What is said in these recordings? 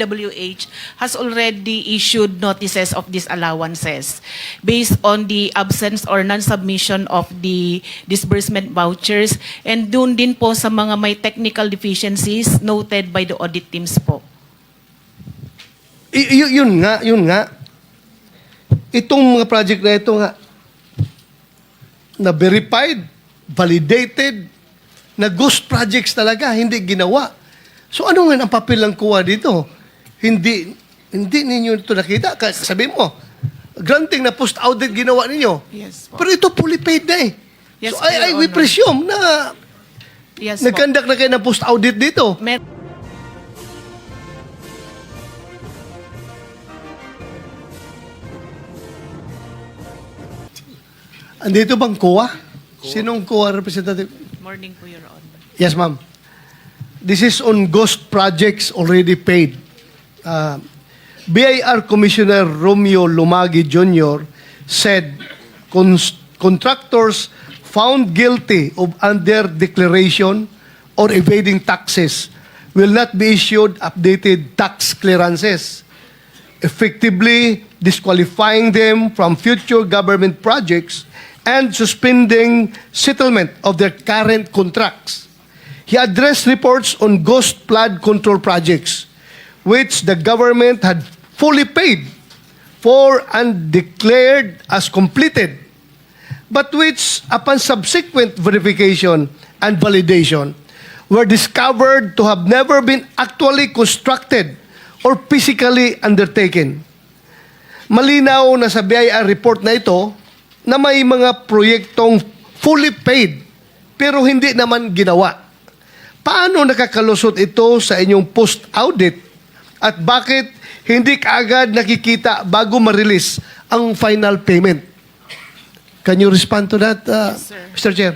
WH has already issued notices of disallowances based on the absence or non-submission of the disbursement vouchers and dun din po sa mga may technical deficiencies noted by the audit teams po. Y- y- yun nga, yun nga. Itong mga project na ito nga, na verified, validated, na ghost projects talaga, hindi ginawa. So ano nga ang papel ng kuha dito? Hindi, hindi ninyo ito nakita. Kasi sabi mo, granting na post-audit ginawa ninyo. Yes po. Pero ito fully paid na eh. Yes, so I, I, we presume na Yes nagkandak na kayo ng post-audit dito. Mer- Andito bang kuha? Sinong kuha representative? Morning po, Your Honor. Yes, ma'am. This is on ghost projects already paid. Uh, BIR Commissioner Romeo Lumagi Jr. said contractors found guilty of under declaration or evading taxes will not be issued updated tax clearances, effectively disqualifying them from future government projects and suspending settlement of their current contracts. He addressed reports on ghost flood control projects, which the government had fully paid for and declared as completed, but which, upon subsequent verification and validation, were discovered to have never been actually constructed or physically undertaken. Malinaw na sa BIR report na ito na may mga proyektong fully paid pero hindi naman ginawa. Paano nakakalusot ito sa inyong post-audit at bakit hindi kaagad nakikita bago ma-release ang final payment? Can you respond to that, uh, Yes, sir. Mr. Chair?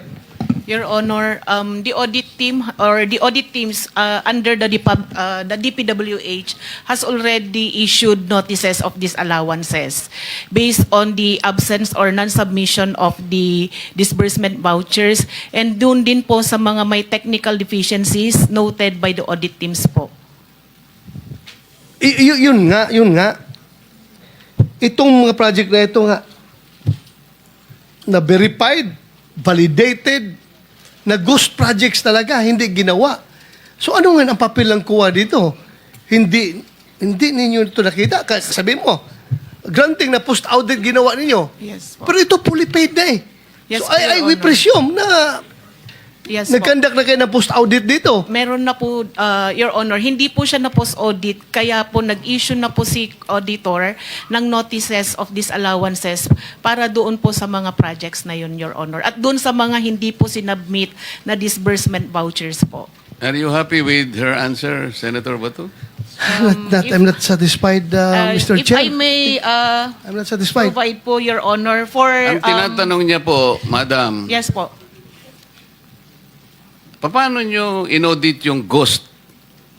Your Honor, um, the audit team or the audit teams uh, under the, DPAB, uh, the DPWH has already issued notices of disallowances based on the absence or non-submission of the disbursement vouchers and dun din po sa mga may technical deficiencies noted by the audit teams po. Y- yun nga, yun nga. Itong mga project na ito nga, na verified, validated, na ghost projects talaga, hindi ginawa. So ano nga ang papel ng kuha dito? Hindi, hindi ninyo ito nakita. Kasi sabi mo, granting na post-audit ginawa ninyo. Yes po. Pero ito fully paid na eh. Yes so I, I, we Honor. presume na Yes po. nagkandak na kayo ng post-audit dito. Meron na po, uh, Your Honor, hindi po siya na post-audit, kaya po nag-issue na po si auditor ng notices of disallowances para doon po sa mga projects na yun, Your Honor. At doon sa mga hindi po sinubmit na disbursement vouchers po. Are you happy with her answer, Senator Bato? I'm, not, I'm not satisfied, uh, Uh, Mr. if Chair. I may uh, I'm not satisfied. provide po, Your Honor, for... Ang um, tinatanong niya po, Madam, Yes po. Paano nyo inaudit yung ghost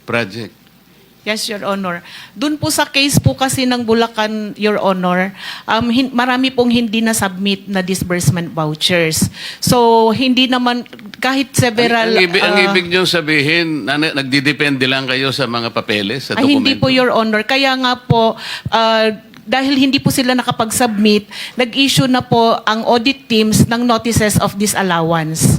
project? Yes, Your Honor. Doon po sa case po kasi ng Bulacan, Your Honor, um, hin- marami pong hindi na-submit na disbursement vouchers. So, hindi naman, kahit several... ang, ang, ibig, ang uh, ibig nyo sabihin, na, na- nagdidepende lang kayo sa mga papeles, sa dokumento? hindi po, Your Honor. Kaya nga po, uh, dahil hindi po sila nakapag-submit, nag-issue na po ang audit teams ng notices of disallowance.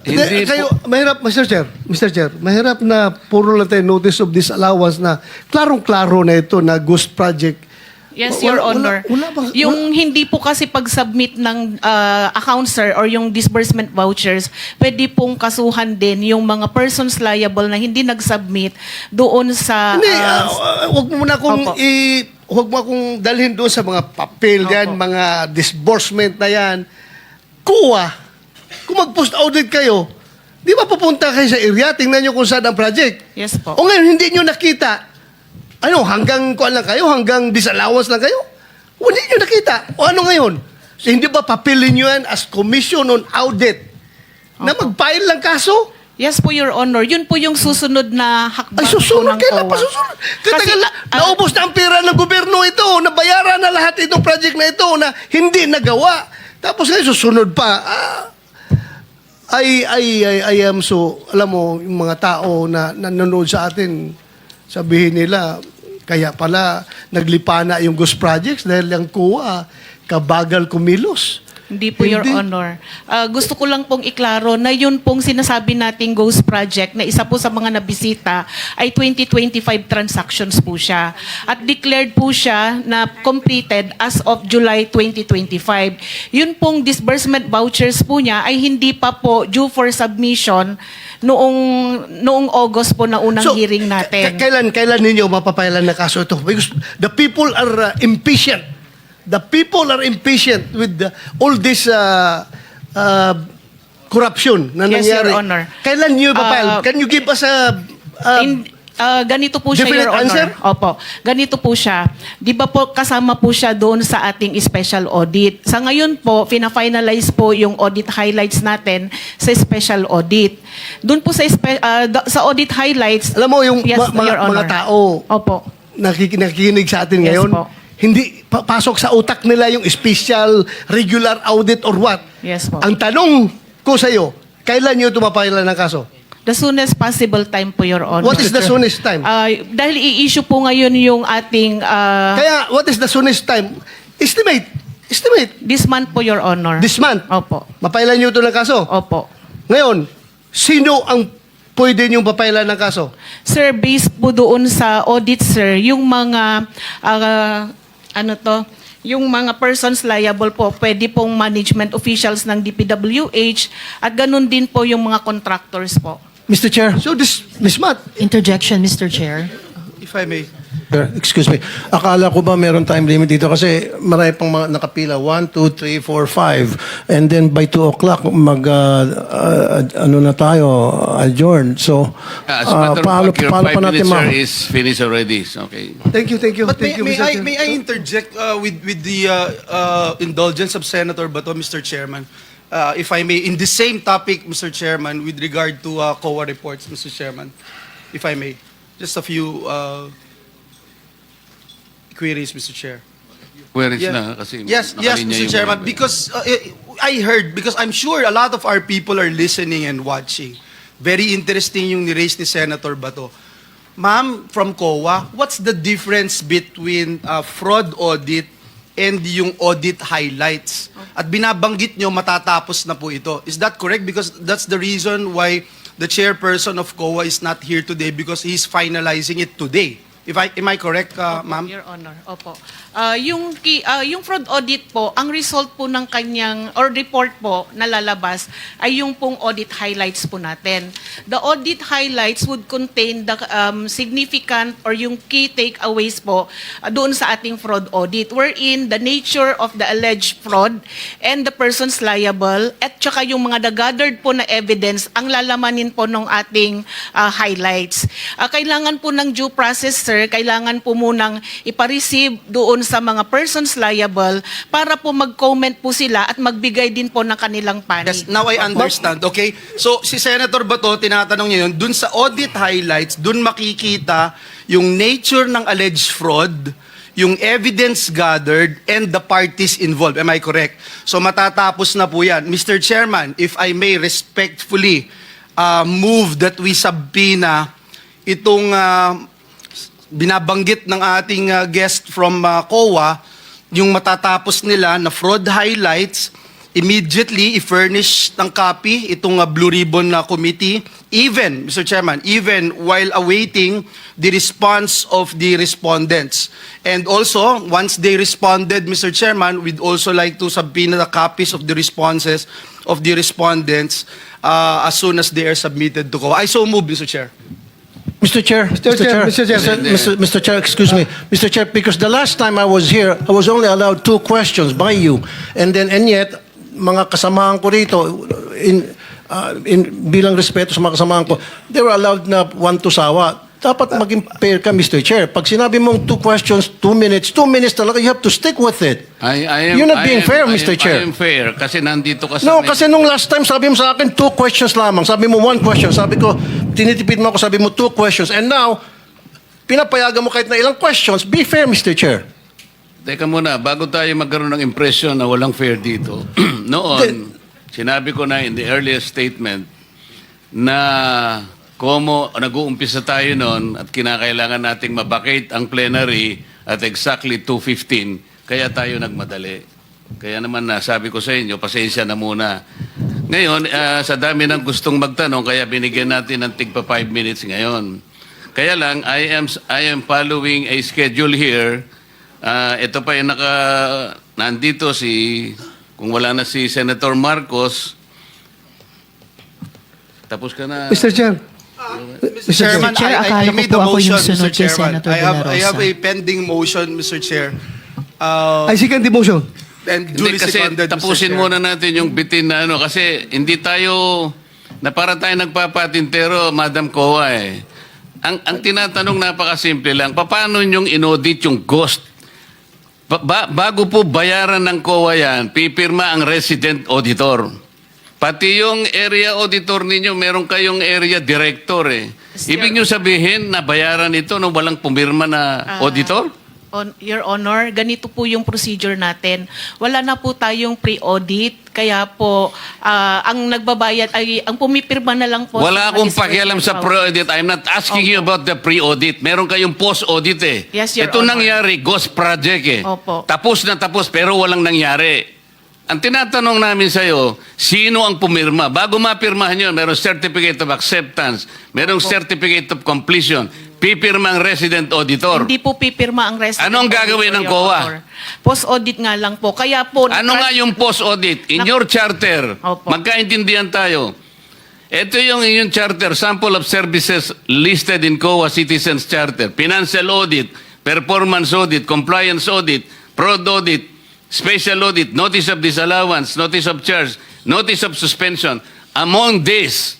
Hindi, Hindi kayo, mahirap, Mr. Chair, Mr. Chair, mahirap na puro lang tayo notice of disallowance na klarong-klaro na ito na ghost project. Yes, Wala- Your wala- Honor. wala bang- yung hindi po kasi pag-submit ng uh, account, sir, or yung disbursement vouchers, pwede pong kasuhan din yung mga persons liable na hindi nag-submit doon sa... Hindi, uh, ah, ah, wag mo muna akong Opo. i... Huwag mo akong dalhin doon sa mga papel yan, mga disbursement na yan. Kuha. Kung mag-post audit kayo, di ba pupunta kayo sa area, tingnan nyo kung saan ang project. yes po. O ngayon, hindi nyo nakita. Ano, hanggang kuan lang kayo? Hanggang disallowance lang kayo? O hindi nyo nakita. O ano ngayon? So, hindi ba papilin nyo yan as commission on audit na mag-file lang kaso? Yes po, Your Honor. Yun po yung susunod na hakbang Ay, po susunod. ng Kailan COA. pa susunod? Kasi, Kasi, ah, naubos na ang pera ng gobyerno ito. Nabayaran na lahat itong project na ito na hindi nagawa. Tapos ngayon, susunod pa. Ah, I, I, I, I am so, alam mo, yung mga tao na nanonood sa atin, sabihin nila, kaya pala naglipana yung ghost projects dahil yung kuha, kabagal kumilos. Hindi po, Your Hindi. Honor. Ah, gusto ko lang pong iklaro na yun pong sinasabi nating Ghost Project na isa po sa mga nabisita ay 2025 transactions po siya. At declared po siya na completed as of July 2025. Yun pong disbursement vouchers po niya ay hindi pa po due for submission noong noong August po na unang hearing natin. kailan, kailan ninyo mapapailan na kaso ito? Because the people are uh, impatient. The people are impatient with the, all this uh, uh, corruption na Yes, nangyari. Your Honor. Kailan nyo ipapile? Uh, Can you give us a... a- In, ah, ganito po siya, Your Honor. answer? Opo. Ganito po siya. Di ba po kasama po siya doon sa ating special audit. Sa ngayon po, fina-finalize po yung audit highlights natin sa special audit. Doon po sa, da- sa audit highlights, alam mo, yung Yes, ma- Your Honor. mga tao Opo. nakik- nakikinig sa atin Yes ngayon, po. hindi pa- pasok sa utak nila yung special, regular audit or what. Yes po. Ang tanong ko sa iyo, kailan nyo tumapailan ng kaso? The soonest possible time po, Your Honor. What is the soonest time? Ah, dahil i-issue po ngayon yung ating ah, Kaya, what is the soonest time? Estimate. Estimate. this month po, Your Honor. This month. Opo. Mapailan nyo ito ng kaso. Opo. Ngayon, sino ang pwede nyo papailan ng kaso? Sir, based po doon sa audit, sir, yung mga, ah, ano to, yung mga persons liable po, pwede pong management officials ng DPWH at ganun din po yung mga contractors po. Mr. Chair, So this, this month, Interjection, Mr. Chair. If I may. Excuse me. Akala ko ba meron time limit dito kasi marami pang mga nakapila. 1, 2, 3, 4, 5. And then by 2 o'clock, mag, uh, uh, ano na tayo, adjourn. So, As a uh, matter of paano, fact, your paano five pa natin minutes, ma... sir, is finished already. Okay. thank you, thank you. But thank may, you, may Mr. I Chair. may I interject uh, with with the uh, uh, indulgence of Senator Bato, Mr. Chairman, uh, if I may, in the same topic, Mr. Chairman, with regard to uh, COA reports, Mr. Chairman, if I may, just a few uh, queries, Mr. Chair. Where is Yeah. na? Kasi Yes, yes, nakalinya Mr. yung Chairman, because uh, I heard, because I'm sure a lot of our people are listening and watching. Very interesting yung ni-raise ni Senator Bato. Ma'am, from COA, what's the difference between uh, fraud audit and yung audit highlights? At binabanggit nyo, matatapos na po ito. Is that correct? Because that's the reason why the chairperson of COA is not here today because he's finalizing it today. If I, am I correct, uh, Opo, ma'am? Your Honor, opo. Ah, yung, ki, ah, yung fraud audit po, ang result po ng kanyang, or report po na lalabas, ay yung pong audit highlights po natin. The audit highlights would contain the um, significant or yung key takeaways po ah, doon sa ating fraud audit, wherein the nature of the alleged fraud and the persons liable, at saka yung mga gathered po na evidence, ang lalamanin po ng ating ah, highlights. Ah, kailangan po ng due process, sir, kailangan po munang ipareceive doon sa mga persons liable para po mag-comment po sila at magbigay din po ng kanilang panig. Yes, now I understand. Okay? So, si Senator Bato, tinatanong niya yun, dun sa audit highlights, dun makikita yung nature ng alleged fraud, yung evidence gathered, and the parties involved. Am I correct? So, matatapos na po yan. Mr. Chairman, if I may respectfully uh, move that we subpoena itong uh, binabanggit ng ating uh, guest from uh, COA, yung matatapos nila na fraud highlights, immediately i-furnish ng copy itong uh, Blue Ribbon uh, Committee, even, Mr. Chairman, even while awaiting the response of the respondents. And also, once they responded, Mr. Chairman, we'd also like to subpoena the copies of the responses of the respondents uh, as soon as they are submitted to COA. I so move, Mr. Chair. Mr. Chair, Mr. Chair, Mr. Chair. Mr. Mr. Chair, excuse me. Mr. Chair, because the last time I was here, I was only allowed two questions by you. And then, and yet, mga kasamahan ko rito, in, uh, in, bilang respeto sa mga kasamahan ko, they were allowed na one to sawa. Dapat maging fair ka, Mr. Chair. Pag sinabi mong two questions, two minutes, two minutes talaga, you have to stick with it. I, I am, You're not I being am- fair, I Mr. am- Chair. I am fair kasi nandito ka sa... No, kasi nung last time, sabi mo sa akin, two questions lamang. Sabi mo, one question. Sabi ko, tinitipid mo ako, sabi mo, two questions. And now, pinapayagan mo kahit na ilang questions. Be fair, Mr. Chair. Teka muna, bago tayo magkaroon ng impression na walang fair dito, noon, sinabi ko na in the earliest statement na Como nag-uumpisa tayo noon at kinakailangan nating mabakate ang plenary at exactly 2.15, kaya tayo nagmadali. Kaya naman na sabi ko sa inyo, pasensya na muna. Ngayon, ah, sa dami ng gustong magtanong, kaya binigyan natin ng tigpa 5 minutes ngayon. Kaya lang, I am, I am following a schedule here. Ah, ito pa yung naka, nandito si, kung wala na si Senator Marcos, tapos ka na. Mr. Chair, Mr. Chairman, Chair, I, I, I made yung motion, Mr. Chairman. I have, I have a pending motion, Mr. Chair. Uh, I second the motion. And Hindi, duly kasi seconded, Mr. tapusin Chair. muna natin yung bitin na ano. Kasi hindi tayo, na para tayo nagpapatintero, Madam Kowa eh. Ang, ang tinatanong napakasimple lang, paano nyong inaudit yung ghost? Ba- ba- bago po bayaran ng COA yan, pipirma ang resident auditor. Pati yung area auditor ninyo, meron kayong area director eh. Ibig nyo sabihin na bayaran ito nung walang pumirma na Ah, auditor? On, Your Honor, ganito po yung procedure natin. Wala na po tayong pre-audit, kaya po ah, ang nagbabayad ay ang pumipirma na lang po. Wala sa akong pakialam sa pre-audit. I'm not asking you about the pre-audit. Meron kayong post-audit eh. Yes, Your Ito Honor. nangyari, ghost project eh. Opo. Tapos na tapos pero walang nangyari. Ang tinatanong namin sa'yo, sino ang pumirma? Bago mapirmahan yun, meron certificate of acceptance, merong certificate of completion, pipirma ang resident auditor. Hindi po pipirma ang resident Anong auditor, gagawin ng COA? Post-audit nga lang po. Kaya po... Ano nga yung post-audit? In your charter, Opo. magkaintindihan tayo. Ito yung inyong charter, sample of services listed in COA Citizens Charter. Financial audit, performance audit, compliance audit, fraud audit, special audit, notice of disallowance, notice of charge, notice of suspension. Among these,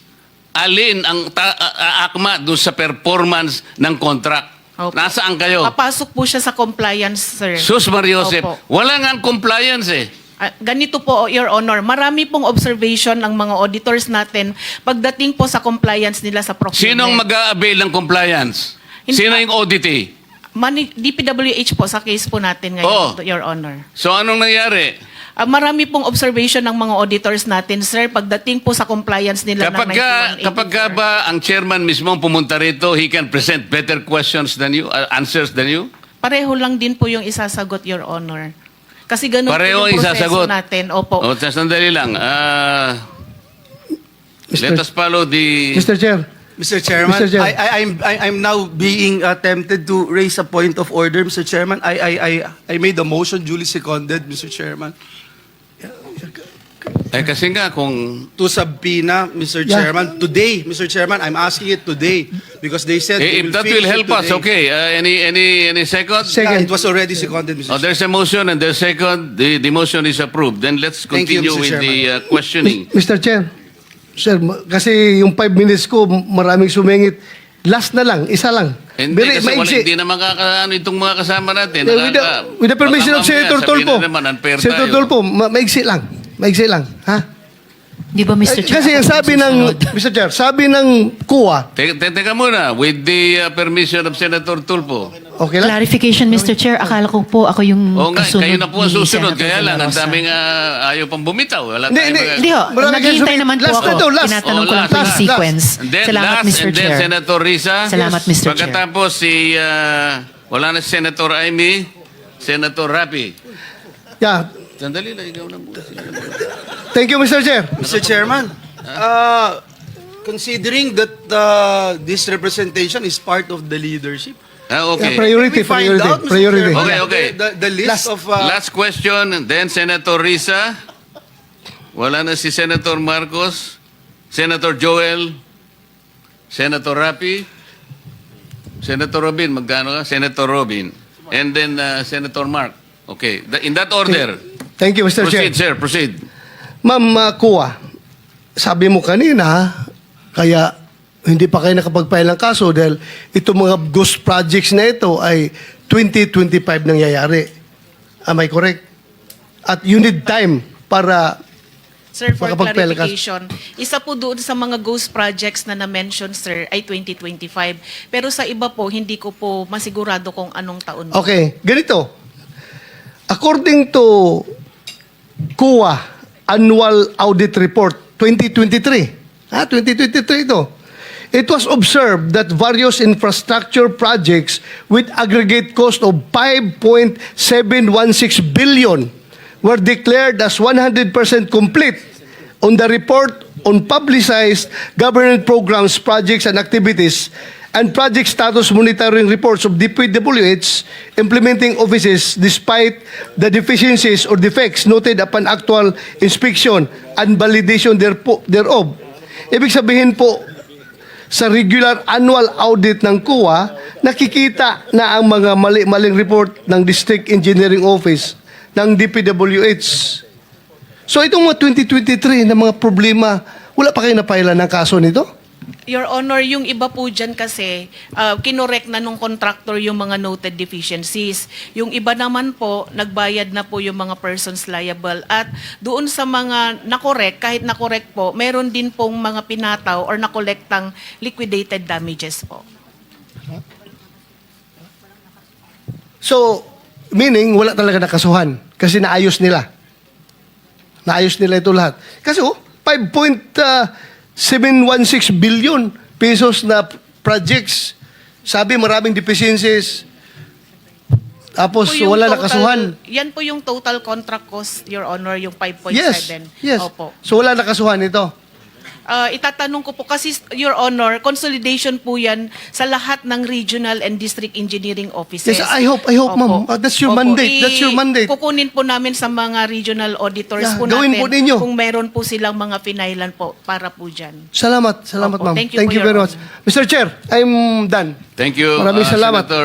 alin ang ta- a- a- akma doon sa performance ng contract? Opo. Nasaan kayo? Papasok po siya sa compliance, sir. Sus Mariosep, Opo. wala nga ang compliance eh. Ah, ganito po, Your Honor, marami pong observation ng mga auditors natin pagdating po sa compliance nila sa procurement. Sinong mag-a-avail ng compliance? Hindi- Sino yung auditee? Mani- DPWH po sa case po natin ngayon, Oo. Your Honor. So anong nangyari? Ah, marami pong observation ng mga auditors natin, sir, pagdating po sa compliance nila Kapag ng ka, 9184. kapag ka ba ang chairman mismo ang pumunta rito, he can present better questions than you, uh, answers than you? Pareho lang din po yung isasagot, Your Honor. Kasi ganun Pareho po yung proseso isasagot. natin. Opo. O, tas sandali lang. Ah, let us follow the... Mr. Chair, Mr. Chairman, Mr. Chair. I, I, I'm, I, I'm now being uh, tempted to raise a point of order, Mr. Chairman. I, I, I, I made a motion duly seconded, Mr. Chairman, Eh, kasi nga kung... to subpoena, Mr. Yeah. Chairman, today, Mr. Chairman. I'm asking it today because they said Eh, they if will that will help us, today. okay. Uh, any, any, any second? Second. Yeah, it was already seconded, Mr. Oh, Chairman. there's a motion and there's second. The, the motion is approved. Then let's you, continue Mr. with the uh, questioning. Mr. Chair, Sir, kasi yung 5 minutes ko, maraming sumingit. Last na lang, isa lang. Hindi Very kasi wala, maigsi. hindi na makakaano itong mga kasama natin. Yeah, with, the, with the permission of Senator unfair Senator. Tolpo, ma- maigsi lang. Maigsi lang. Ha? Di ba, Mr. Eh, Chair? Kasi ang ako sabi ng? Mr. Chair, sabi ng kuwa, Teka, te- teka muna, with the uh, permission of Senator Tulpo. okay lang? Clarification, Mr. Chair. Akala ko po ako yung Oo nga, kasunod kayo na po ang ni susunod. Senator Kaya lang, ang Rosa. daming uh, ayaw pang bumitaw. Wala tayong hindi. mga- Hindi ho, kayong naghihintay naman po Last ako. na to, last. Tinatanong Oh, ko lang last, po yung last, sequence. And then Salamat, last, Mr. and then Chair. Senator Risa. Salamat, Mr. Chair. Pagkatapos si, uh, wala na si Senator Amy, Senator Rapi. Yeah. Sandali lang, ikaw na muna. Thank you, Mr. Chair. Mr. Chairman, uh, considering that uh, this representation is part of the leadership, Ah, Yeah, okay. priority, we find priority, out, Mr. priority. Chairman, Okay, okay. The, the list Last- of... Uh, Last question, and then Senator Risa. Wala na si Senator Marcos, Senator Joel, Senator Rapi, Senator Robin, magkano ka? Senator Robin. And then uh, Senator Mark. Okay, Th- in that order. Thank you, Mr. Chair. Proceed, sir, proceed. Ma'am uh, Kuwa, sabi mo kanina, kaya hindi pa kayo nakapag-file ng kaso dahil itong mga ghost projects na ito ay 2025 nangyayari. Am I correct? At you need time para Sir, for ka- clarification, isa po doon sa mga ghost projects na na-mention, sir, ay 2025. Pero sa iba po, hindi ko po masigurado kung anong taon. po. Okay, ganito. According to CUA Annual Audit Report 2023, ha, 2023 ito. It was observed that various infrastructure projects with aggregate cost of 5.716 billion were declared as 100% complete on the report on publicized government programs, projects, and activities and project status monitoring reports of DPWH implementing offices despite the deficiencies or defects noted upon actual inspection and validation thereof. Ibig sabihin po, sa regular annual audit ng CUA, nakikita na ang mga mali-maling report ng District Engineering Office ng DPWH. So itong mga 2023 na mga problema, wala pa kayo napailan ng kaso nito? Your Honor, yung iba po dyan kasi, uh, kinorek na nung contractor yung mga noted deficiencies. Yung iba naman po, nagbayad na po yung mga persons liable. At doon sa mga nakorek, kahit nakorek po, meron din pong mga pinataw or nakolektang liquidated damages po. So, meaning wala talaga nakasuhan kasi naayos nila. Naayos nila ito lahat. Kasi oh, 5.716 billion pesos na projects. Sabi maraming deficiencies. Tapos Po wala total- nakasuhan. Yan po yung total contract cost, Your Honor, yung 5.7. Yes. Yes. Opo. So wala nakasuhan ito. Ah, itatanong ko po kasi Your Honor, consolidation po 'yan sa lahat ng regional and district engineering offices. Yes, I hope- I hope, ma'am. Uh, that's your mandate. That's your mandate. Kukunin po namin sa mga regional auditors Yeah, po gawin natin po ninyo. kung meron po silang mga pinailan po para po diyan. Salamat. Salamat, Opo. ma'am. Thank you po, Your very much. Mr. Chair, I'm done. Thank you, Maraming uh, salamat. Senator